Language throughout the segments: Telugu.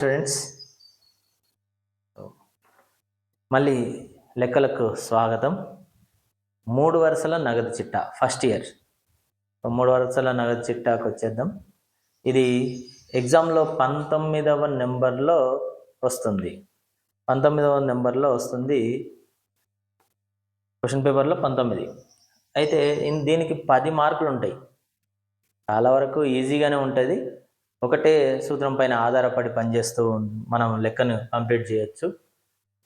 స్టూడెంట్స్ మళ్ళీ లెక్కలకు స్వాగతం. మూడు వరుసల నగదు చిట్టా ఫస్ట్ ఇయర్ మూడు వరుసల నగదు చిట్టాకు వచ్చేద్దాం. ఇది ఎగ్జామ్లో పంతొమ్మిదవ నెంబర్లో వస్తుంది. పంతొమ్మిదవ నెంబర్లో వస్తుంది క్వశ్చన్ పేపర్లో పంతొమ్మిది. అయితే దీనికి పది మార్కులు ఉంటాయి చాలా వరకు ఈజీగానే ఉంటుంది. ఒకటే సూత్రం పైన ఆధారపడి పనిచేస్తూ మనం లెక్కను కంప్లీట్ చేయొచ్చు.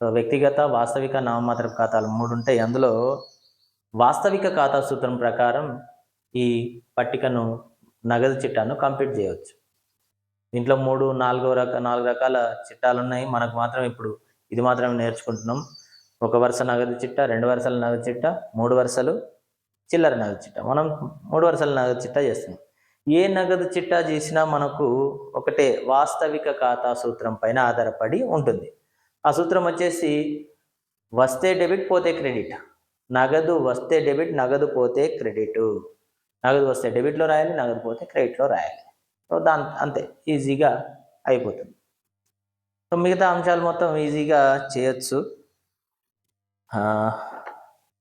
సో వ్యక్తిగత వాస్తవిక నామమాత్ర ఖాతాలు మూడు ఉంటాయి. అందులో వాస్తవిక ఖాతా సూత్రం ప్రకారం ఈ పట్టికను నగదు చిట్టాను కంప్లీట్ చేయవచ్చు దీంట్లో మూడు నాలుగో రక నాలుగు రకాల చిట్టాలు ఉన్నాయి మనకు మాత్రం ఇప్పుడు ఇది మాత్రం నేర్చుకుంటున్నాం. ఒక వరుస నగదు చిట్ట రెండు వరుసల నగదు చిట్ట మూడు వరుసలు చిల్లర నగదు చిట్ట. మనం మూడు వరుసల నగదు చిట్ట చేస్తున్నాం. ఏ నగదు చిట్టా చేసినా మనకు ఒకటే వాస్తవిక ఖాతా సూత్రం పైన ఆధారపడి ఉంటుంది. ఆ సూత్రం వచ్చేసి వస్తే డెబిట్ పోతే క్రెడిట్. నగదు వస్తే డెబిట్ నగదు పోతే క్రెడిట్. నగదు వస్తే డెబిట్లో రాయాలి నగదు పోతే క్రెడిట్లో రాయాలి. సో దాని అంతే. ఈజీగా అయిపోతుంది. సో మిగతా అంశాలు మొత్తం ఈజీగా చేయొచ్చు.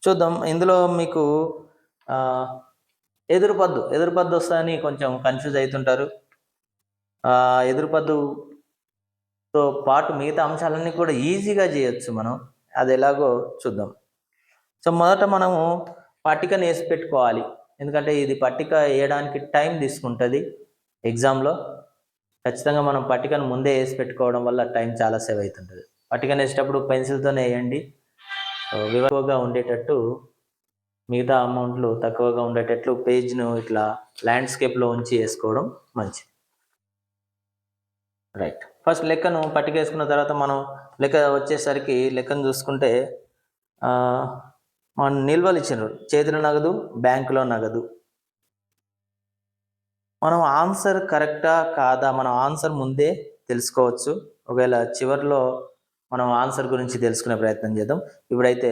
చూద్దాం. ఇందులో మీకు ఎదురుపద్దు ఎదురుపద్దు వస్తుందని కొంచెం కన్ఫ్యూజ్ అవుతుంటారు. ఎదురుపద్దుతో పాటు మిగతా అంశాలన్నీ కూడా ఈజీగా చేయొచ్చు మనం. అది ఎలాగో చూద్దాం. సో మొదట మనము పట్టికను వేసి పెట్టుకోవాలి. ఎందుకంటే ఇది పట్టిక వేయడానికి టైం తీసుకుంటుంది ఎగ్జామ్లో ఖచ్చితంగా మనం పట్టికను ముందే వేసి పెట్టుకోవడం వల్ల టైం చాలా సేవ్ అవుతుంటుంది. పట్టికను వేసేటప్పుడు పెన్సిల్తోనే వేయండి. సో వివరంగా ఉండేటట్టు మిగతా అమౌంట్లు తక్కువగా ఉండేటట్లు పేజ్ను ఇట్లా ల్యాండ్స్కేప్లో ఉంచి వేసుకోవడం మంచిది. రైట్ ఫస్ట్ లెక్కను పట్టుకేసుకున్న తర్వాత మనం లెక్క వచ్చేసరికి లెక్కను చూసుకుంటే మనం మన నిల్వలు ఇచ్చినారు చేతిలో నగదు బ్యాంకులో నగదు. మనం ఆన్సర్ కరెక్టా కాదా? మనం ఆన్సర్ ముందే తెలుసుకోవచ్చు. ఒకవేళ చివరిలో మనం ఆన్సర్ గురించి తెలుసుకునే ప్రయత్నం చేద్దాం. ఇప్పుడైతే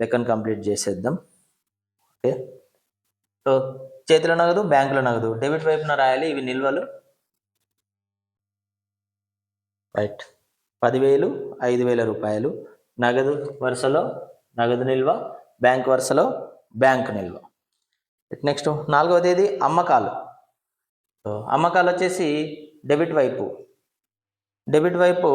లెక్కను కంప్లీట్ చేసేద్దాం. ఓకే. సో చేతిలో నగదు బ్యాంకులో నగదు. డెబిట్ వైపున రాయాలి ఇవి నిల్వలు. రైట్. పదివేలు ఐదు వేల రూపాయలు. నగదు వరుసలో నగదు నిల్వ బ్యాంక్ వరుసలో బ్యాంక్ నిల్వ. నెక్స్ట్ నాలుగవ తేదీ అమ్మకాలు. సో అమ్మకాలు వచ్చేసి డెబిట్ వైపు. డెబిట్ వైపు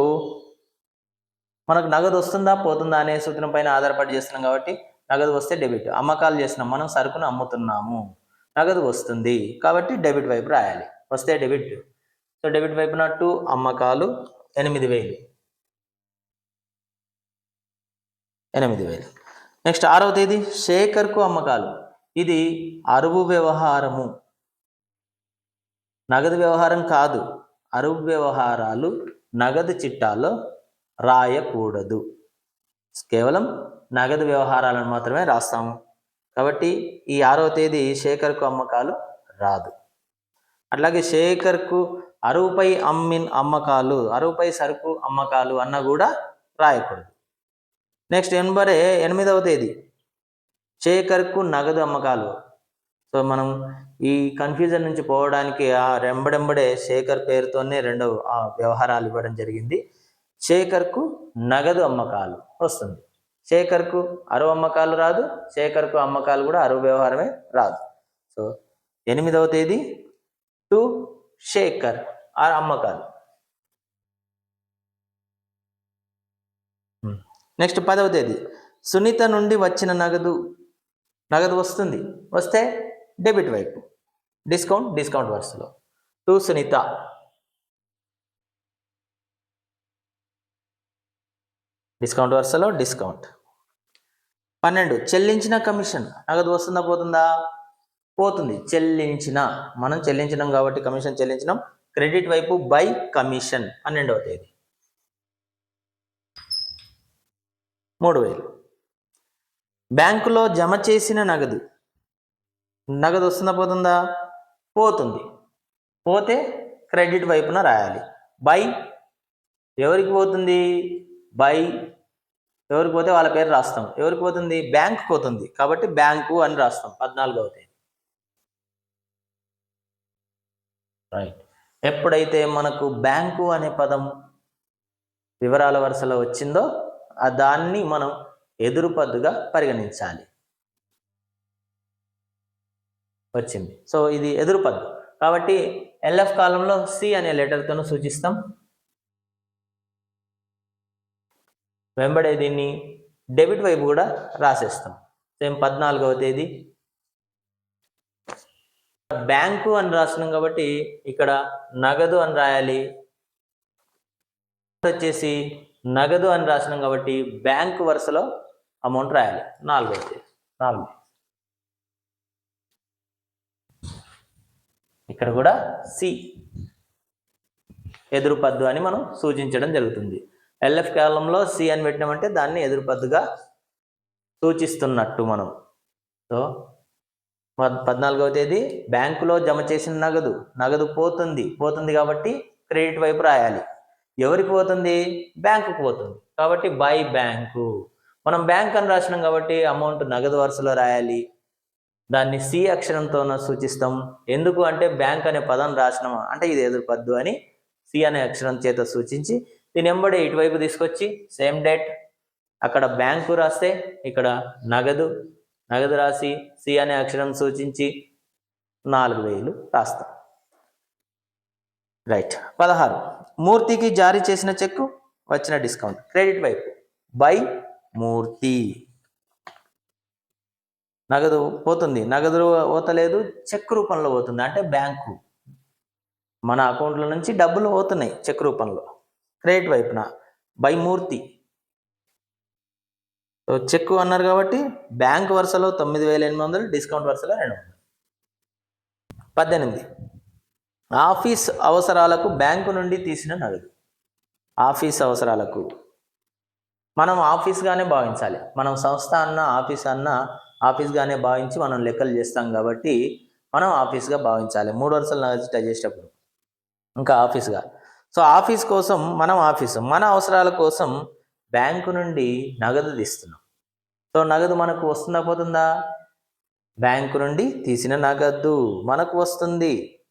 మనకు నగదు వస్తుందా పోతుందా అనే సూత్రం పైన ఆధారపడి చేస్తున్నాం కాబట్టి నగదు వస్తే డెబిట్ అమ్మకాలు చేసిన మనం సరుకును అమ్ముతున్నాము. నగదు వస్తుంది. కాబట్టి డెబిట్ వైపు రాయాలి. వస్తే డెబిట్ సో డెబిట్ వైపున టూ అమ్మకాలు ఎనిమిది వేలు. ఎనిమిది వేలు. నెక్స్ట్ ఆరవ తేదీ శేఖర్కు అమ్మకాలు ఇది అరువు వ్యవహారము. నగదు వ్యవహారం కాదు. అరువు వ్యవహారాలు నగదు చిట్టాలో రాయకూడదు. కేవలం నగదు వ్యవహారాలను మాత్రమే రాస్తాము. కాబట్టి ఈ ఆరవ తేదీ శేఖర్కు అమ్మకాలు రాదు. అట్లాగే శేఖర్కు అరువుపై అమ్మిన్ అమ్మకాలు అరువుపై సరుకు అమ్మకాలు అన్న కూడా రాయకూడదు. నెక్స్ట్ ఎనభై ఎనిమిదవ తేదీ శేఖర్కు నగదు అమ్మకాలు. సో మనం ఈ కన్ఫ్యూజన్ నుంచి పోవడానికి ఆ రెంబడెంబడే శేఖర్ పేరుతోనే రెండవ ఆ వ్యవహారాలు ఇవ్వడం జరిగింది. శేఖర్కు నగదు అమ్మకాలు వస్తుంది. శేఖర్కు అరవ అమ్మకాలు రాదు శేఖర్కు అమ్మకాలు కూడా అరువు వ్యవహారమే రాదు. సో ఎనిమిదవ తేదీ టు శేఖర్ ఆ అమ్మకాలు. నెక్స్ట్ పదవ తేదీ. సునీత నుండి వచ్చిన నగదు నగదు వస్తుంది. వస్తే డెబిట్ వైపు. డిస్కౌంట్ డిస్కౌంట్ వరుసలో. టు సునీత. డిస్కౌంట్ వరుసలో డిస్కౌంట్. పన్నెండు. చెల్లించిన కమిషన్. నగదు వస్తుందా పోతుందా? పోతుంది. చెల్లించిన. మనం చెల్లించినాం కాబట్టి కమిషన్ చెల్లించినాం. క్రెడిట్ వైపు బై కమిషన్ పన్నెండవ తేదీ. మూడు వేలు. బ్యాంకులో జమ చేసిన నగదు. నగదు వస్తుందా పోతుందా? పోతుంది. పోతే క్రెడిట్ వైపున రాయాలి. బై ఎవరికి పోతుంది? బై ఎవరికి పోతే వాళ్ళ పేరు రాస్తాం. ఎవరికి పోతుంది? బ్యాంక్ పోతుంది. కాబట్టి బ్యాంకు అని రాస్తాం. పద్నాలుగవ తేదీ. రైట్ ఎప్పుడైతే మనకు బ్యాంకు అనే పదం వివరాల వరుసలో వచ్చిందో ఆ దాన్ని మనం ఎదురుపద్దుగా పరిగణించాలి. వచ్చింది. సో ఇది ఎదురు పద్దు. కాబట్టి ఎల్ఎఫ్ కాలంలో సి అనే లెటర్తో సూచిస్తాం. వెంబడే దీన్ని డెబిట్ వైపు కూడా రాసేస్తాం. సేమ్ పద్నాలుగవ తేదీ. బ్యాంకు అని రాసినాం కాబట్టి ఇక్కడ నగదు అని రాయాలి. వచ్చేసి నగదు అని రాసినాం కాబట్టి బ్యాంకు వరుసలో అమౌంట్ రాయాలి. నాలుగవ తేదీ. నాలుగు. ఇక్కడ కూడా సి. ఎదురు పద్దు అని మనం సూచించడం జరుగుతుంది. ఎల్ఎఫ్ కాలంలో సి అని పెట్టినామంటే దాన్ని ఎదురుపద్దుగా సూచిస్తున్నట్టు మనం. సో పద్- పద్నాలుగవ తేదీ బ్యాంకులో జమ చేసిన నగదు నగదు పోతుంది పోతుంది కాబట్టి క్రెడిట్ వైపు రాయాలి. ఎవరికి పోతుంది? బ్యాంకుకు పోతుంది. కాబట్టి బై బ్యాంకు. మనం బ్యాంక్ అని రాసినాం కాబట్టి అమౌంట్ నగదు వరుసలో రాయాలి. దాన్ని సి అక్షరంతో సూచిస్తాం. ఎందుకు అంటే బ్యాంక్ అనే పదం రాసినాం అంటే ఇది ఎదురు పద్దు అని సి అనే అక్షరం చేత సూచించి దీని వెంబడి ఇటువైపు తీసుకొచ్చి సేమ్ డేట్ అక్కడ బ్యాంకు రాస్తే ఇక్కడ నగదు నగదు రాసి సి అనే అక్షరం సూచించి నాలుగు వేలు రాస్తాం. రైట్ పదహారు. మూర్తికి జారీ చేసిన చెక్కు వచ్చిన డిస్కౌంట్ క్రెడిట్ వైపు. బై మూర్తి. నగదు పోతుంది. నగదు పోతలేదు చెక్ రూపంలో పోతుంది. అంటే బ్యాంకు మన అకౌంట్ల నుంచి డబ్బులు పోతున్నాయి చెక్ రూపంలో. క్రెడిట్ వైపున. By Murthy. చెక్ అన్నారు కాబట్టి బ్యాంక్ వరుసలో తొమ్మిది వేల ఎనిమిది వందలు డిస్కౌంట్ వరుసలో రెండు వందలు పద్దెనిమిది. ఆఫీస్ అవసరాలకు బ్యాంకు నుండి తీసిన నగదు. ఆఫీస్ అవసరాలకు. మనం ఆఫీస్గానే భావించాలి. మనం సంస్థ అన్న ఆఫీస్ అన్న ఆఫీస్గానే భావించి మనం లెక్కలు చేస్తాం కాబట్టి మనం ఆఫీస్గా భావించాలి. మూడు వరుసలు నగదు చేసేటప్పుడు ఇంకా ఆఫీస్గా. సో ఆఫీస్ కోసం మనం ఆఫీసు మన అవసరాల కోసం బ్యాంకు నుండి నగదు తీస్తున్నాం. సో నగదు మనకు వస్తుందా పోతుందా? బ్యాంకు నుండి తీసిన నగదు మనకు వస్తుంది.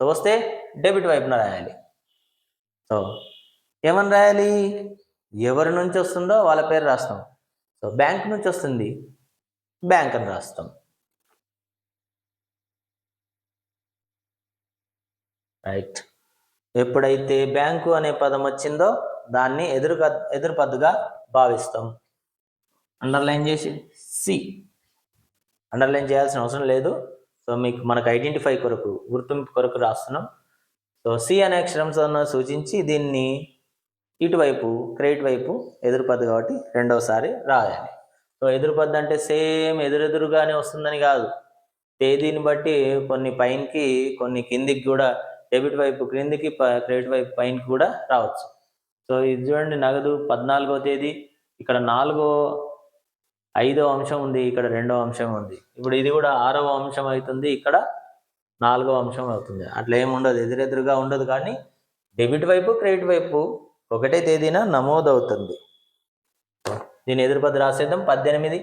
సో వస్తే డెబిట్ వైపున రాయాలి. సో ఏమని రాయాలి? ఎవరి నుంచి వస్తుందో వాళ్ళ పేరు రాస్తాం. సో బ్యాంక్ నుంచి వస్తుంది. బ్యాంక్ అని రాస్తాం. రైట్. ఎప్పుడైతే బ్యాంకు అనే పదం వచ్చిందో దాన్ని ఎదురు ఎదురు పద్దుగా భావిస్తాం. అండర్లైన్ చేసి సి అండర్లైన్ చేయాల్సిన అవసరం లేదు. సో మీకు మనకు ఐడెంటిఫై కొరకు గుర్తింపు కొరకు రాస్తున్నాం. సో సి అనే అక్షరంతో సూచించి దీన్ని ఇటువైపు క్రెడిట్ వైపు ఎదురుపద్దు కాబట్టి రెండవసారి రాయాలి. సో ఎదురుపద్దు అంటే సేమ్ ఎదురెదురుగానే వస్తుందని కాదు. తేదీని బట్టి కొన్ని పైనకి కొన్ని కిందికి కూడా డెబిట్ వైపు క్రిందికి ప- క్రెడిట్ వైపు పైన కూడా రావచ్చు. సో ఇది చూడండి నగదు పద్నాలుగో తేదీ ఇక్కడ నాలుగో ఐదో అంశం ఉంది ఇక్కడ రెండో అంశం ఉంది. ఇప్పుడు ఇది కూడా ఆరవ అంశం అవుతుంది ఇక్కడ నాలుగో అంశం అవుతుంది. అట్లా ఏమి ఉండదు ఎదురెదురుగా ఉండదు కానీ డెబిట్ వైపు క్రెడిట్ వైపు ఒకటే తేదీన నమోదవుతుంది. దీని ఎదురుపది రాసేద్దాం పద్దెనిమిది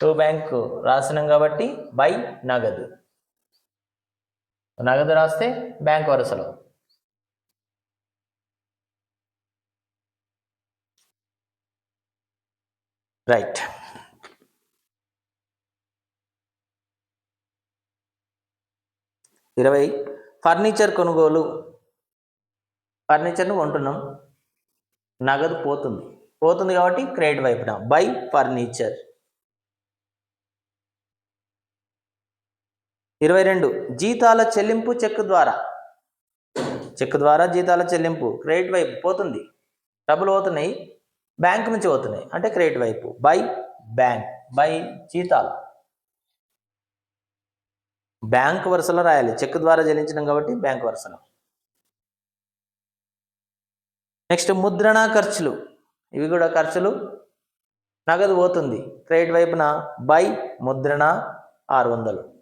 టూ బ్యాంక్ రాసినాం కాబట్టి బై నగదు. నగదు రాస్తే బ్యాంక్ వరుసలో. రైట్. ఇరవై ఫర్నిచర్ కొనుగోలు. ఫర్నిచర్ను కొంటున్నాం. నగదు పోతుంది. పోతుంది కాబట్టి క్రెడిట్ వైపున. By furniture. ఇరవై రెండు జీతాల చెల్లింపు చెక్ ద్వారా. చెక్ ద్వారా జీతాల చెల్లింపు క్రెడిట్ వైపు పోతుంది. డబ్బులు పోతున్నాయి బ్యాంక్ నుంచి పోతున్నాయి. అంటే క్రెడిట్ వైపు బై బ్యాంక్ బై జీతాలు. బ్యాంక్ వరుసలో రాయాలి. చెక్ ద్వారా చెల్లించడం కాబట్టి బ్యాంక్ వరుసలో. నెక్స్ట్ ముద్రణ ఖర్చులు. ఇవి కూడా ఖర్చులు. నగదు పోతుంది. క్రెడిట్ వైపున బై ముద్రణ ఆరు వందలు.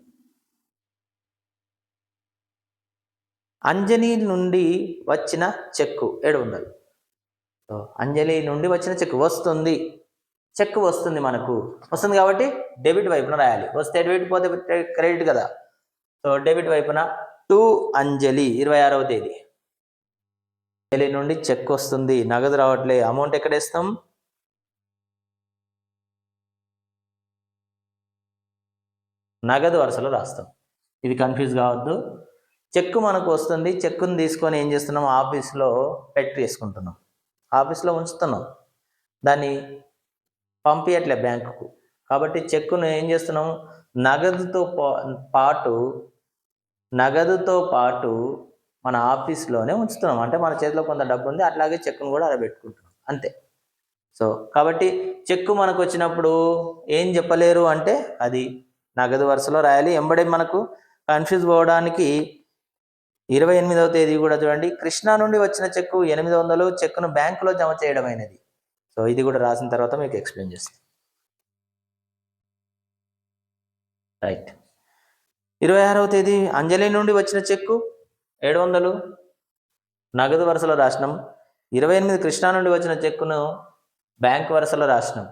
అంజనీ నుండి వచ్చిన చెక్కు. ఏడు వందలు. అంజలి నుండి వచ్చిన చెక్ వస్తుంది. చెక్ వస్తుంది మనకు. వస్తుంది కాబట్టి డెబిట్ వైపున రాయాలి. వస్తే డెబిట్ పోతే క్రెడిట్ కదా. సో డెబిట్ వైపున టు అంజలి ఇరవై ఆరవ తేదీ. అంజలి నుండి చెక్ వస్తుంది. నగదు రావట్లే. అమౌంట్ ఎక్కడ ఇస్తాం నగదు వరుసలో రాస్తాం. ఇది కన్ఫ్యూజ్ కావద్దు. చెక్ మనకు వస్తుంది. చెక్కుని తీసుకొని ఏం చేస్తున్నాం? ఆఫీస్లో పెట్టి వేసుకుంటున్నాం. ఆఫీస్లో ఉంచుతున్నాం. దాన్ని పంపించట్లే బ్యాంకుకు. కాబట్టి చెక్కును ఏం చేస్తున్నాం? నగదుతో పా- పాటు నగదుతో పాటు మన ఆఫీస్లోనే ఉంచుతున్నాం. అంటే మన చేతిలో కొంత డబ్బు ఉంది అట్లాగే చెక్కును కూడా అరబెట్టుకుంటున్నాం. అంతే. సో కాబట్టి చెక్కు మనకు వచ్చినప్పుడు ఏం చెప్పలేరు అంటే అది నగదు వరుసలో రాయాలి. ఎంబడే మనకు కన్ఫ్యూజ్ పోవడానికి ఇరవై ఎనిమిదవ తేదీ కూడా చూడండి. కృష్ణా నుండి వచ్చిన చెక్కు ఎనిమిది వందలు చెక్కును బ్యాంకులో జమ చేయడమైనది. సో ఇది కూడా రాసిన తర్వాత మీకు ఎక్స్ప్లెయిన్ చేస్తాను. రైట్. ఇరవై ఆరవ తేదీ అంజలి నుండి వచ్చిన చెక్కు ఏడు వందలు నగదు వరుసలో రాసినాం ఇరవై ఎనిమిది కృష్ణా నుండి వచ్చిన చెక్కును బ్యాంక్ వరుసలో రాసినాం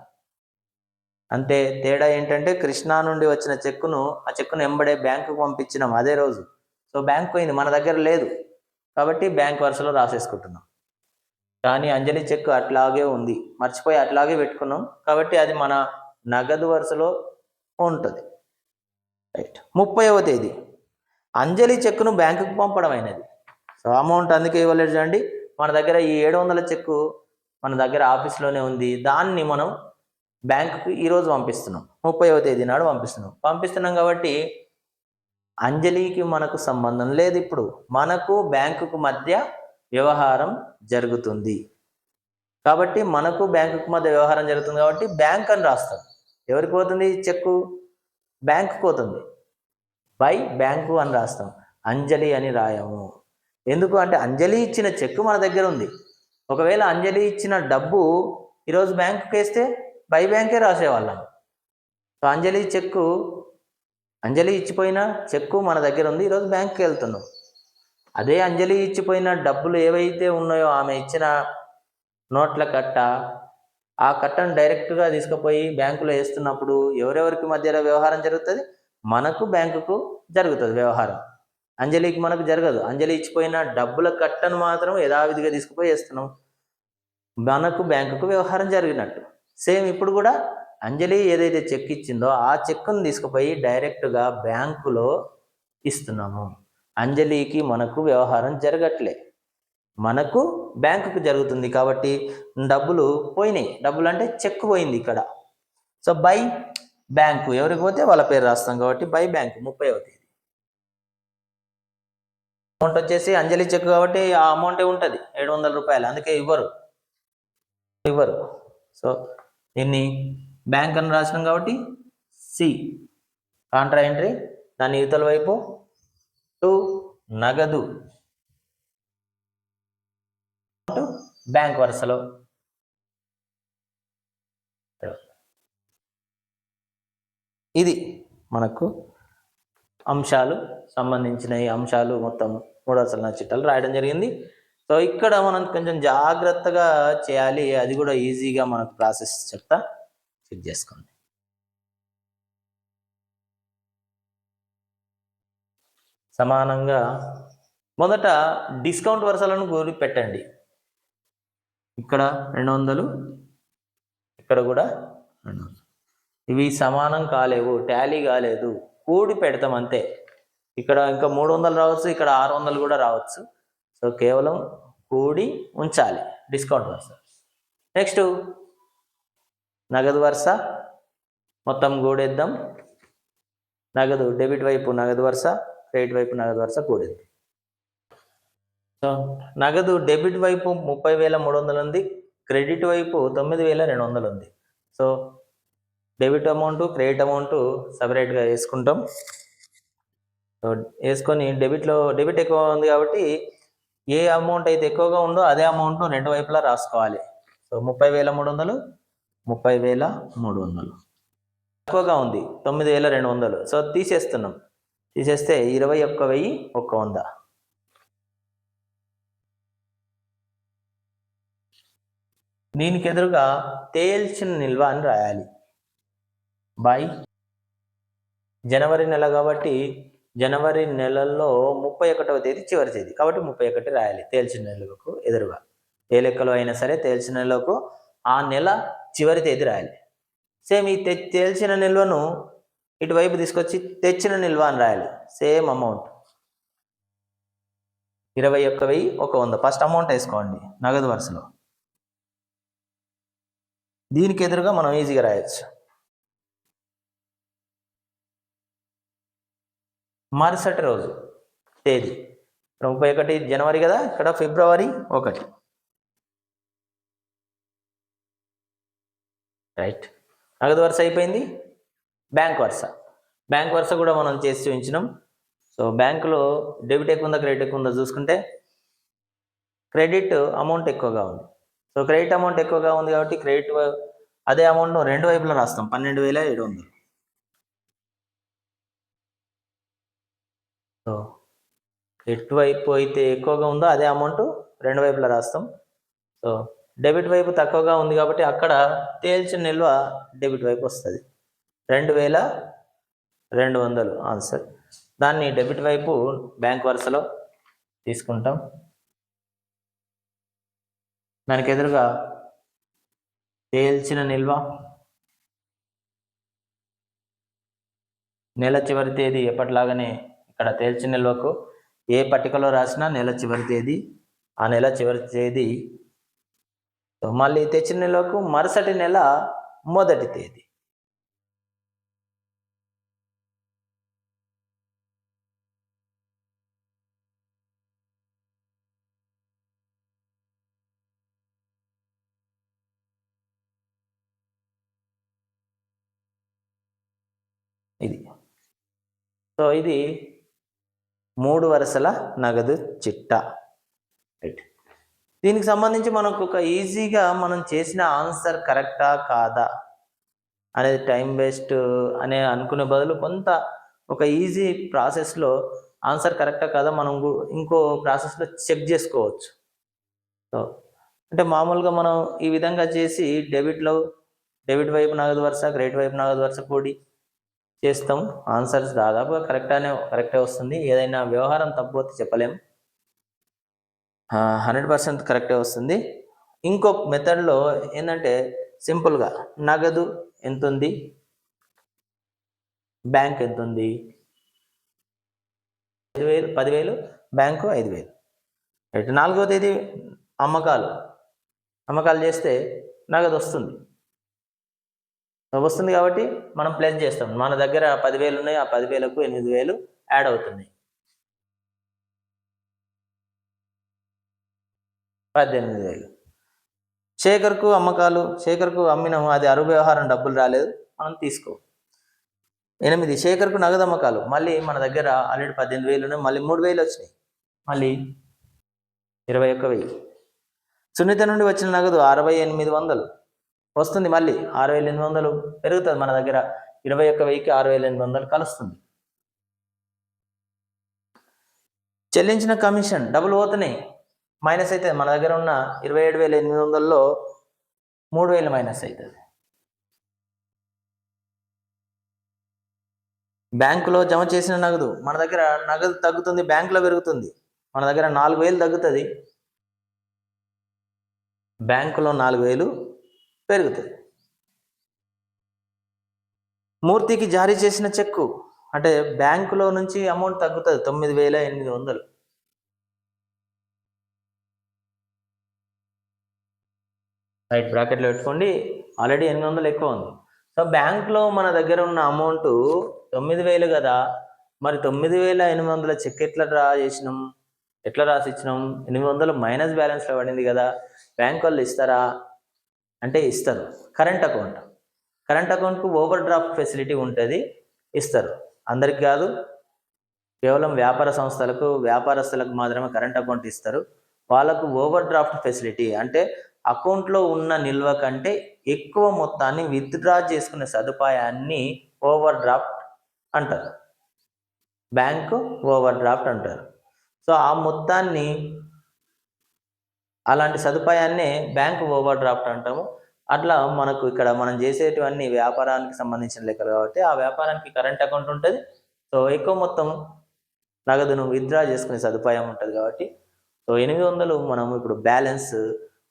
అంటే తేడా ఏంటంటే కృష్ణా నుండి వచ్చిన చెక్కును ఆ చెక్కును ఎంబడే బ్యాంకుకు పంపించినాం అదే రోజు. సో బ్యాంక్ పోయింది మన దగ్గర లేదు. కాబట్టి బ్యాంక్ వరుసలో రాసేసుకుంటున్నాం. కానీ అంజలి చెక్ అట్లాగే ఉంది. మర్చిపోయి అట్లాగే పెట్టుకున్నాం. కాబట్టి అది మన నగదు వరుసలో ఉంటుంది. రైట్. ముప్పైవ తేదీ. అంజలి చెక్కును బ్యాంకుకు పంపడం అయినది. సో అమౌంట్ అందుకే ఇవ్వలేదు చూడండి. మన దగ్గర ఈ ఏడు వందల చెక్కు మన దగ్గర ఆఫీస్లోనే ఉంది. దాన్ని మనం బ్యాంకుకు ఈరోజు పంపిస్తున్నాం. ముప్పైవ తేదీ నాడు పంపిస్తున్నాం. పంపిస్తున్నాం కాబట్టి అంజలికి మనకు సంబంధం లేదు ఇప్పుడు. మనకు బ్యాంకుకు మధ్య వ్యవహారం జరుగుతుంది. కాబట్టి మనకు బ్యాంకుకు మధ్య వ్యవహారం జరుగుతుంది కాబట్టి బ్యాంక్ అని రాస్తాం. ఎవరికి పోతుంది? చెక్కు బ్యాంకు పోతుంది. బై బ్యాంకు అని రాస్తాం. అంజలి అని రాయము. ఎందుకు అంటే అంజలి ఇచ్చిన చెక్కు మన దగ్గర ఉంది. ఒకవేళ అంజలి ఇచ్చిన డబ్బు ఈరోజు బ్యాంకుకి వేస్తే బై బ్యాంకే రాసేవాళ్ళం. సో అంజలి చెక్కు అంజలి ఇచ్చిపోయిన చెక్కు మన దగ్గర ఉంది ఈరోజు బ్యాంక్కి వెళ్తున్నాం. అదే అంజలి ఇచ్చిపోయిన డబ్బులు ఏవైతే ఉన్నాయో ఆమె ఇచ్చిన నోట్ల కట్ట ఆ కట్టను డైరెక్ట్గా తీసుకుపోయి బ్యాంకులో వేస్తున్నప్పుడు ఎవరెవరికి మధ్యలో వ్యవహారం జరుగుతుంది? మనకు బ్యాంకుకు జరుగుతుంది వ్యవహారం. అంజలికి మనకు జరగదు. అంజలి ఇచ్చిపోయిన డబ్బుల కట్టను మాత్రం యథావిధిగా తీసుకుపోయి వేస్తున్నాం. మనకు బ్యాంకుకు వ్యవహారం జరిగినట్టు. సేమ్ ఇప్పుడు కూడా అంజలి ఏదైతే చెక్ ఇచ్చిందో ఆ చెక్ను తీసుకుపోయి డైరెక్ట్గా బ్యాంకులో ఇస్తున్నాము. అంజలికి మనకు వ్యవహారం జరగట్లే. మనకు బ్యాంకుకు జరుగుతుంది కాబట్టి డబ్బులు పోయినాయి. డబ్బులు అంటే చెక్ పోయింది ఇక్కడ. So by bank. ఎవరికి పోతే వాళ్ళ పేరు రాస్తాం కాబట్టి బై బ్యాంకు ముప్పై అవుతుంది అమౌంట్ వచ్చేసి అంజలి చెక్ కాబట్టి ఆ అమౌంటే ఉంటుంది. ఏడు వందల రూపాయలు. అందుకే ఇవ్వరు. ఇవ్వరు. సో దీన్ని బ్యాంక్ అని రాసినాం కాబట్టి సి. Contra entry. దాని ఇవతల వైపు టు నగదు. బ్యాంక్ వరుసలో. ఇది మనకు అంశాలు సంబంధించిన ఈ అంశాలు మొత్తం మూడో సలనా చిట్టాలు రాయడం జరిగింది. సో ఇక్కడ మనం కొంచెం జాగ్రత్తగా చేయాలి. అది కూడా ఈజీగా మనకు ప్రాసెస్ చెప్తా. చెక్ చేసుకోండి. సమానంగా మొదట డిస్కౌంట్ వరుసలను గోరి పెట్టండి ఇక్కడ రెండు వందలు ఇక్కడ కూడా రెండు వందలు. ఇవి సమానం కాలేవు టాలీ కాలేదు కూడి పెడతాం అంతే. ఇక్కడ ఇంకా మూడు వందలు రావచ్చు ఇక్కడ ఆరు వందలు కూడా రావచ్చు. సో కేవలం కూడి ఉంచాలి డిస్కౌంట్ వరుస. నెక్స్ట్ నగదు వరుస మొత్తం కూడేద్దాం నగదు డెబిట్ వైపు నగదు వరుస క్రెడిట్ వైపు నగదు వరుస కూడేద్దాం సో నగదు డెబిట్ వైపు ముప్పై వేల మూడు వందలు ఉంది క్రెడిట్ వైపు తొమ్మిది వేల రెండు వందలు ఉంది. So debit amount credit amount సపరేట్గా వేసుకుంటాం. సో వేసుకొని డెబిట్లో డెబిట్ ఎక్కువ ఉంది కాబట్టి ఏ అమౌంట్ అయితే ఎక్కువగా ఉందో అదే అమౌంట్ రెండు వైపులా రాసుకోవాలి. సో ముప్పై వేల మూడు వందలు ముప్పై వేల మూడు వందలు తక్కువగా ఉంది తొమ్మిది వేల రెండు వందలు సో తీసేస్తున్నాం. తీసేస్తే ఇరవై ఒక్క వెయ్యి ఒక్క వంద. దీనికి ఎదురుగా తేల్చిన నిల్వ అని రాయాలి. బై. జనవరి నెల కాబట్టి జనవరి నెలలో ముప్పై ఒకటవ తేదీ చివరి తేదీ కాబట్టి ముప్పై ఒకటి రాయాలి తేల్చిన నెలకు ఎదురుగా. ఏ లెక్కలో అయినా సరే తేల్చిన నెలకు ఆ నెల చివరి తేదీ రాయాలి. సేమ్ ఈ తె తేల్చిన నిల్వను ఇటువైపు తీసుకొచ్చి తెచ్చిన నిల్వ అని రాయాలి. Same amount. ఇరవై ఒక్క వెయ్యి ఒక వంద. ఫస్ట్ అమౌంట్ వేసుకోండి నగదు వరుసలో. దీనికి ఎదురుగా మనం ఈజీగా రాయొచ్చు. మరుసటి రోజు తేదీ. ముప్పై ఒకటి జనవరి కదా? ఇక్కడ ఫిబ్రవరి ఒకటి. రైట్. నగదు వరుస అయిపోయింది. బ్యాంక్ వరుస. బ్యాంక్ వరుస కూడా మనం చేసి చూపించినాం. సో బ్యాంకులో డెబిట్ ఎక్కువ ఉందా క్రెడిట్ ఎక్కువ ఉందా చూసుకుంటే క్రెడిట్ అమౌంట్ ఎక్కువగా ఉంది. సో క్రెడిట్ అమౌంట్ ఎక్కువగా ఉంది కాబట్టి క్రెడిట్ అదే అమౌంట్ రెండు వైపులా రాస్తాం. పన్నెండు వేల ఏడు వందలు. సో ఎటువైపు అయితే ఎక్కువగా ఉందో అదే అమౌంట్ రెండు వైపులా రాస్తాం. సో డెబిట్ వైపు తక్కువగా ఉంది కాబట్టి అక్కడ తేల్చిన నిల్వ డెబిట్ వైపు వస్తుంది. రెండు వేల రెండు వందలు ఆన్సర్. దాన్ని డెబిట్ వైపు బ్యాంక్ వరుసలో తీసుకుంటాం. దానికి ఎదురుగా తేల్చిన నిల్వ నెల చివరి తేదీ ఎప్పటిలాగానే ఇక్కడ తేల్చిన నిల్వకు ఏ పట్టికలో రాసినా నెల చివరి తేదీ ఆ నెల చివరి తేదీ మళ్ళీ తెచ్చిన నెలకు మరుసటి నెల మొదటి తేదీ. ఇది. సో ఇది మూడు వరుసల నగదు చిట్టా. రైట్. దీనికి సంబంధించి మనకు ఒక ఈజీగా మనం చేసిన ఆన్సర్ కరెక్టా కాదా అనేది టైం వేస్ట్ అనే అనుకునే బదులు కొంత ఒక ఈజీ ప్రాసెస్లో ఆన్సర్ కరెక్టా కాదా మనం ఇంకో ప్రాసెస్లో చెక్ చేసుకోవచ్చు. సో అంటే మామూలుగా మనం ఈ విధంగా చేసి డెబిట్లో డెబిట్ వైపు నగదు వరుస క్రెడిట్ వైపు నగదు వరుస కూడి చేస్తాం. ఆన్సర్స్ దాదాపుగా కరెక్టానే కరెక్టే వస్తుంది. ఏదైనా వ్యవహారం తప్పపోతే చెప్పలేం. హండ్రెడ్ పర్సెంట్ కరెక్టే వస్తుంది. ఇంకొక మెథడ్లో ఏంటంటే సింపుల్గా నగదు ఎంత ఉంది బ్యాంక్ ఎంత ఉంది ఐదు వేలు పదివేలు బ్యాంకు ఐదు వేలు. రైట్ నాలుగో తేదీ అమ్మకాలు. అమ్మకాలు చేస్తే నగదు వస్తుంది. వస్తుంది కాబట్టి మనం ప్లస్ చేస్తాం. మన దగ్గర పదివేలు ఉన్నాయి ఆ పదివేలకు ఎనిమిది వేలు యాడ్ అవుతున్నాయి. పద్దెనిమిది వేలు శేఖర్కు అమ్మకాలు శేఖర్కు అమ్మినాము అది అరువు వ్యవహారం డబ్బులు రాలేదు మనం తీసుకో. ఎనిమిది శేఖర్కు నగదు అమ్మకాలు మళ్ళీ మన దగ్గర ఆల్రెడీ పద్దెనిమిది వేలు ఉన్నాయి మళ్ళీ మూడు వేలు వచ్చినాయి. మళ్ళీ ఇరవై ఒక్క వెయ్యి. సున్నిత నుండి వచ్చిన నగదు అరవై ఎనిమిది వందలు. వస్తుంది మళ్ళీ ఆరు వేల ఎనిమిది వందలు పెరుగుతుంది మన దగ్గర ఇరవై ఒక్క వెయ్యికి ఆరు వేల ఎనిమిది వందలు కలుస్తుంది. చెల్లించిన కమిషన్ డబ్బులు పోతున్నాయి మైనస్ అవుతుంది మన దగ్గర ఉన్న ఇరవై ఏడు వేల ఎనిమిది వందల్లో మూడు వేలు మైనస్ అవుతుంది బ్యాంకులో జమ చేసిన నగదు మన దగ్గర నగదు తగ్గుతుంది బ్యాంకులో పెరుగుతుంది. మన దగ్గర నాలుగు వేలు తగ్గుతుంది. బ్యాంకులో నాలుగు వేలు పెరుగుతుంది. మూర్తికి జారీ చేసిన చెక్కు అంటే బ్యాంకులో నుంచి అమౌంట్ తగ్గుతుంది తొమ్మిది వేల ఎనిమిది వందలు. రైట్ బ్రాకెట్లో పెట్టుకోండి. ఆల్రెడీ ఎనిమిది వందలు ఎక్కువ ఉంది. సో బ్యాంక్లో మన దగ్గర ఉన్న అమౌంట్ తొమ్మిది వేలు కదా. మరి తొమ్మిది వేల ఎనిమిది వందల చెక్ ఎట్లా డ్రా చేసినాం? ఎట్లా రాసి ఇచ్చినాం ఎనిమిది వందలు మైనస్ బ్యాలెన్స్లో పడింది కదా. బ్యాంక్ వాళ్ళు ఇస్తారా? అంటే ఇస్తారు. Current account. కరెంట్ అకౌంట్కు ఓవర్ డ్రాఫ్ట్ ఫెసిలిటీ ఉంటుంది. ఇస్తారు. అందరికి కాదు. కేవలం వ్యాపార సంస్థలకు వ్యాపారస్తులకు మాత్రమే కరెంట్ అకౌంట్ ఇస్తారు. వాళ్ళకు ఓవర్ డ్రాఫ్ట్ ఫెసిలిటీ అంటే అకౌంట్లో ఉన్న నిల్వ కంటే ఎక్కువ మొత్తాన్ని విత్డ్రా చేసుకునే సదుపాయాన్ని ఓవర్ డ్రాఫ్ట్ అంటారు. బ్యాంకు ఓవర్ డ్రాఫ్ట్ అంటారు. సో ఆ మొత్తాన్ని అలాంటి సదుపాయాన్నే బ్యాంక్ ఓవర్ డ్రాఫ్ట్ అంటాము. అట్లా మనకు ఇక్కడ మనం చేసేటివన్నీ వ్యాపారానికి సంబంధించిన లెక్కలు కాబట్టి ఆ వ్యాపారానికి కరెంట్ అకౌంట్ ఉంటుంది. సో ఎక్కువ మొత్తం నగదును విత్డ్రా చేసుకునే సదుపాయం ఉంటుంది కాబట్టి. సో ఎనిమిది వందలు మనం ఇప్పుడు బ్యాలెన్స్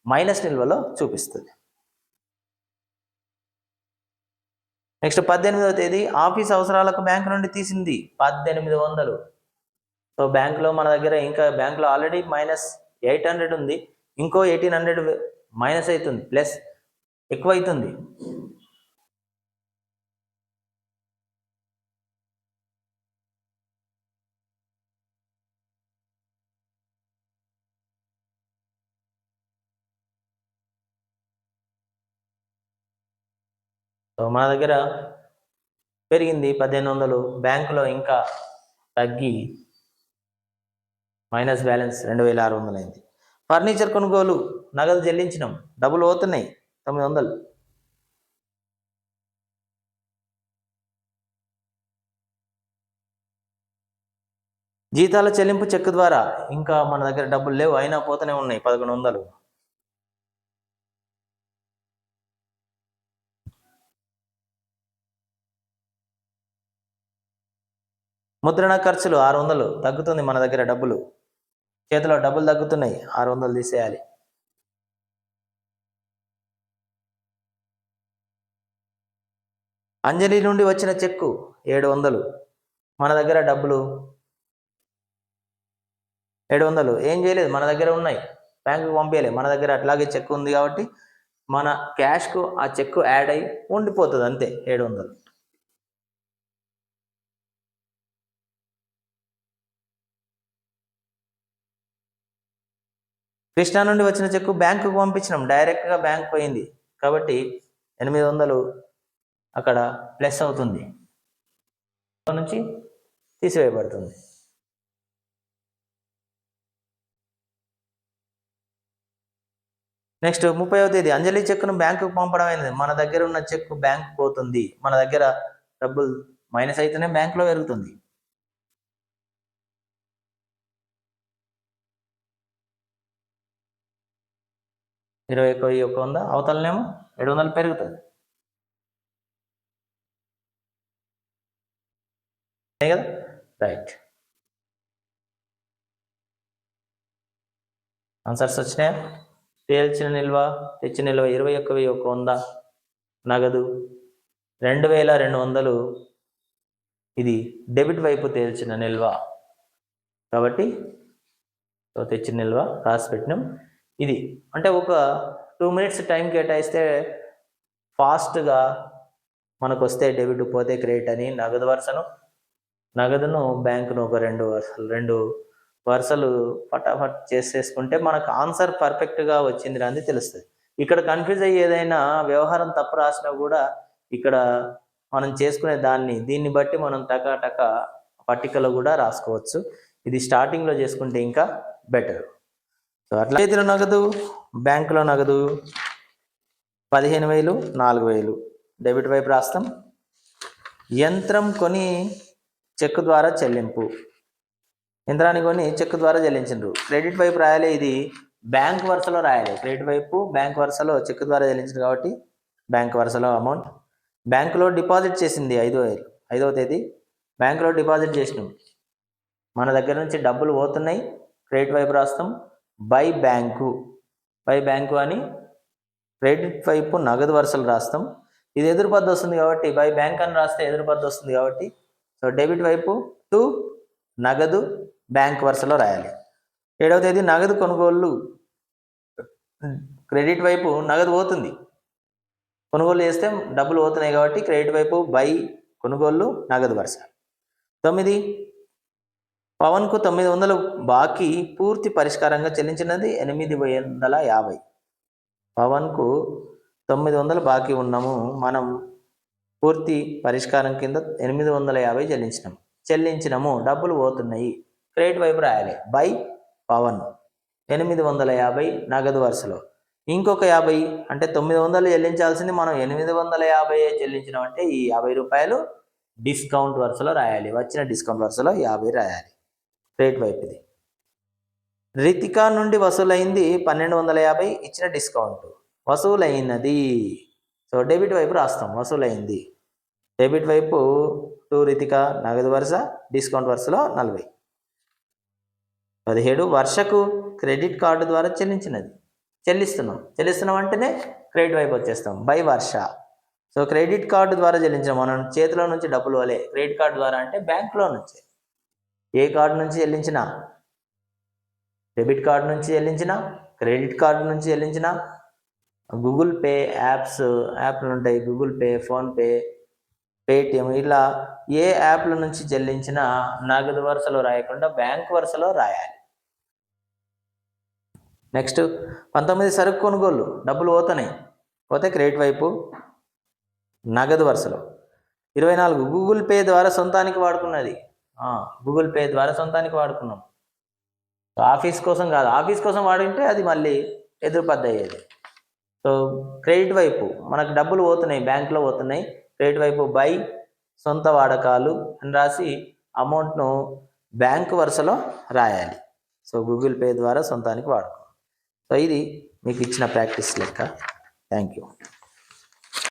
మైనస్ నిల్వలో చూపిస్తుంది. నెక్స్ట్ పద్దెనిమిదవ తేదీ ఆఫీస్ అవసరాలకు బ్యాంక్ నుండి తీసింది. పద్దెనిమిది వందలు. సో బ్యాంకులో మన దగ్గర ఇంకా బ్యాంకులో ఆల్రెడీ మైనస్ ఎయిట్ హండ్రెడ్ ఉంది. ఇంకో ఎయిటీన్ హండ్రెడ్ మైనస్ అవుతుంది ప్లస్ ఎక్కువ అవుతుంది సో మన దగ్గర పెరిగింది పద్దెనిమిది వందలు బ్యాంకులో ఇంకా తగ్గి మైనస్ బ్యాలెన్స్ రెండు వేల ఆరు వందలు అయింది ఫర్నిచర్ కొనుగోలు నగదు చెల్లించినాం డబ్బులు పోతున్నాయి తొమ్మిది వందలు. జీతాల చెల్లింపు చెక్ ద్వారా ఇంకా మన దగ్గర డబ్బులు లేవు అయినా పోతూనే ఉన్నాయి పదకొండు వందలు. ముద్రణ ఖర్చులు ఆరు వందలు. తగ్గుతుంది మన దగ్గర డబ్బులు. చేతిలో డబ్బులు తగ్గుతున్నాయి. ఆరు వందలు తీసేయాలి. అంజలి నుండి వచ్చిన చెక్కు ఏడు వందలు. మన దగ్గర డబ్బులు ఏడు వందలు. ఏం చేయలేదు. మన దగ్గర ఉన్నాయి. బ్యాంకుకి పంపించలేదు మన దగ్గర అట్లాగే చెక్ ఉంది కాబట్టి మన క్యాష్కు ఆ చెక్ యాడ్ అయి ఉండిపోతుంది అంతే. ఏడు వందలు. కృష్ణా నుండి వచ్చిన చెక్కు బ్యాంకుకు పంపించినాం. డైరెక్ట్గా బ్యాంక్ పోయింది. కాబట్టి ఎనిమిది వందలు అక్కడ ప్లస్ అవుతుంది. నుంచి తీసివేయబడుతుంది. నెక్స్ట్ ముప్పైవ తేదీ అంజలి చెక్కును బ్యాంకుకు పంపడం అయింది. మన దగ్గర ఉన్న చెక్కు బ్యాంక్ పోతుంది. మన దగ్గర డబ్బులు మైనస్ అయితేనే బ్యాంకులో పెరుగుతుంది ఇరవై ఒక్క వెయ్యి ఒక వంద అవతలనేమో ఏడు వందలు పెరుగుతుంది కదా? రైట్ ఆన్సర్స్ వచ్చినాయా? తేల్చిన నిల్వ తెచ్చిన నిల్వ ఇరవై ఒక్క వెయ్యి ఒక వంద. నగదు రెండు వేల రెండు వందలు. ఇది డెబిట్ వైపు తేల్చిన నిల్వ. కాబట్టి తెచ్చిన నిల్వ రాసి పెట్టినాం. ఇది. అంటే ఒక టూ మినిట్స్ టైం కేటాయిస్తే ఫాస్ట్గా మనకు వస్తే డెబిట్ పోతే క్రెడిట్ అని నగదు వరుసను నగదును బ్యాంకును ఒక రెండు వరుసలు రెండు వరుసలు ఫటాఫట్ చేసేసుకుంటే మనకు ఆన్సర్ పర్ఫెక్ట్గా వచ్చింది అని తెలుస్తుంది. ఇక్కడ కన్ఫ్యూజ్ అయ్యి ఏదైనా వ్యవహారం తప్పు రాసినా కూడా ఇక్కడ మనం చేసుకునే దాన్ని దీన్ని బట్టి మనం టకాటక పట్టికలో కూడా రాసుకోవచ్చు. ఇది స్టార్టింగ్లో చేసుకుంటే ఇంకా బెటర్ సో అట్లా చేతిలో నగదు? బ్యాంకులో నగదు? పదిహేను వేలు నాలుగు వేలు. డెబిట్ వైపు రాస్తాం. యంత్రం కొని చెక్ ద్వారా చెల్లింపు. యంత్రాన్ని కొని చెక్ ద్వారా చెల్లించిండ్రు. క్రెడిట్ వైపు రాయాలి ఇది బ్యాంక్ వరుసలో రాయాలి. క్రెడిట్ వైపు బ్యాంక్ వరుసలో చెక్ ద్వారా చెల్లించారు కాబట్టి బ్యాంక్ వరుసలో అమౌంట్. బ్యాంకులో డిపాజిట్ చేసింది ఐదో వేలు ఐదవ తేదీ. బ్యాంకులో డిపాజిట్ చేసినాం. మన దగ్గర నుంచి డబ్బులు పోతున్నాయి. క్రెడిట్ వైపు రాస్తాం. By bank. బై బ్యాంకు అని క్రెడిట్ వైపు నగదు వరుసలు రాస్తాం. ఇది ఎదురు పద్దు వస్తుంది కాబట్టి బై బ్యాంక్ అని రాస్తే ఎదురు పద్దు వస్తుంది కాబట్టి సో డెబిట్ వైపు టు నగదు బ్యాంక్ వరుసలో రాయాలి. ఏడవ తేదీ నగదు కొనుగోళ్ళు క్రెడిట్ వైపు నగదు పోతుంది. కొనుగోలు చేస్తే డబ్బులు పోతున్నాయి కాబట్టి క్రెడిట్ వైపు బై కొనుగోళ్ళు నగదు వరుస. తొమ్మిది పవన్కు తొమ్మిది వందలు బాకీ పూర్తి పరిష్కారంగా చెల్లించినది ఎనిమిది వందల యాభై. పవన్కు తొమ్మిది వందలు బాకీ ఉన్నాము. మనం పూర్తి పరిష్కారం కింద ఎనిమిది వందల యాభై చెల్లించినాము చెల్లించినాము. డబ్బులు పోతున్నాయి. క్రెడిట్ వైపు రాయాలి. బై పవన్. ఎనిమిది వందల యాభై నగదు వరుసలో. ఇంకొక యాభై అంటే తొమ్మిది వందలు చెల్లించాల్సింది మనం ఎనిమిది వందల యాభై చెల్లించినాం అంటే ఈ యాభై రూపాయలు డిస్కౌంట్ వరుసలో రాయాలి. వచ్చిన డిస్కౌంట్ వరుసలో యాభై రాయాలి. క్రెడిట్ వైపు ఇది. రితికా నుండి వసూలైంది పన్నెండు వందల యాభై ఇచ్చిన డిస్కౌంట్. వసూలైనది. సో డెబిట్ వైపు రాస్తాం. వసూలైంది. డెబిట్ వైపు టూ రితిక నగదు వరుస డిస్కౌంట్ వరుసలో నలభై. పదిహేడు వర్షకు క్రెడిట్ కార్డు ద్వారా చెల్లించినది. చెల్లిస్తున్నాం. చెల్లిస్తున్నాం అంటేనే క్రెడిట్ వైపు వచ్చేస్తాం. By Varsha. So credit card ద్వారా చెల్లించాం మనం చేతిలో నుంచి డబ్బులు వలే క్రెడిట్ కార్డు ద్వారా అంటే బ్యాంకులో నుంచి. ఏ కార్డు నుంచి చెల్లించినా? డెబిట్ కార్డు నుంచి చెల్లించినా? క్రెడిట్ కార్డు నుంచి చెల్లించినా? గూగుల్ పే యాప్స్ యాప్లు ఉంటాయి. గూగుల్ పే ఫోన్పే పేటిఎం ఇలా ఏ యాప్ల నుంచి చెల్లించినా నగదు వరుసలో రాయకుండా బ్యాంక్ వరుసలో రాయాలి. నెక్స్ట్ పంతొమ్మిది సరుకు కొనుగోలు డబ్బులు పోతున్నాయి పోతే క్రెడిట్ వైపు నగదు వరుసలో. ఇరవై నాలుగు గూగుల్ పే ద్వారా సొంతానికి వాడుకున్నది. గూగుల్ పే ద్వారా సొంతానికి వాడుకున్నాం. ఆఫీస్ కోసం కాదు ఆఫీస్ కోసం వాడింటే అది మళ్ళీ ఎదురుపద్ద అయ్యేది. సో క్రెడిట్ వైపు మనకు డబ్బులు పోతున్నాయి బ్యాంకులో పోతున్నాయి. క్రెడిట్ వైపు బై సొంత వాడకాలు అని రాసి అమౌంట్ను బ్యాంక్ వరుసలో రాయాలి. సో గూగుల్ పే ద్వారా సొంతానికి వాడుకో సో ఇది మీకు ఇచ్చిన ప్రాక్టీస్ లెక్క. Thank you.